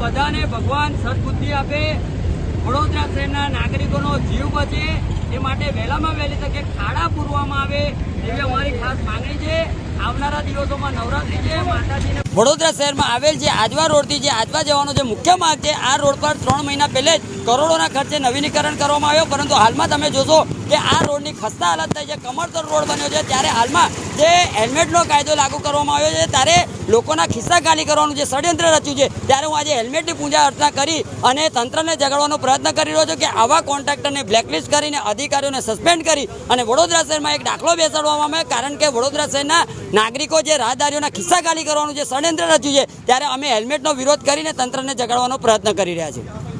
બધાને ભગવાન સદબુદ્ધિ આપે. વડોદરા શહેરના નાગરિકોનો જીવ બચે. એ માટે વહેલામાં વહેલી તકે ખાડા પૂરવામાં આવે એવી અમારી ખાસ માંગણી છે. આવનારા દિવસોમાં નવરાત્રી છે, માતાજીને વડોદરા શહેરમાં આવેલ જે આજવા રોડથી જે આજવા જવાનો જે મુખ્ય માર્ગ છે, આ રોડ પર ત્રણ મહિના પહેલે જ કરોડોના ખર્ચે નવીનીકરણ કરવામાં આવ્યો. પરંતુ હાલમાં તમે જોશો કે આ રોડની ખસ્તા હાલત થઈ છે. કમળતર રોડ બન્યો છે. ત્યારે હાલમાં જે હેલ્મેટનો કાયદો લાગુ કરવામાં આવ્યો છે, ત્યારે લોકોના ખિસ્સા ખાલી કરવાનું જે ષડયંત્ર રચ્યું છે, ત્યારે હું આજે હેલ્મેટની પૂજા અર્ચના કરી અને તંત્રને જગાડવાનો પ્રયત્ન કરી રહ્યો છું કે આવા કોન્ટ્રાક્ટરને બ્લેકલિસ્ટ કરીને અધિકારીઓને સસ્પેન્ડ કરી અને વડોદરા શહેરમાં એક દાખલો બેસાડવામાં આવે કારણ કે વડોદરા શહેરના નાગરિકો જે રાહદારીઓના ખિસ્સા ખાલી કરવાનું જે ષડયંત્ર રચ્યું છે, ત્યારે અમે હેલ્મેટનો વિરોધ કરીને તંત્રને જગાડવાનો પ્રયત્ન કરી રહ્યા છીએ.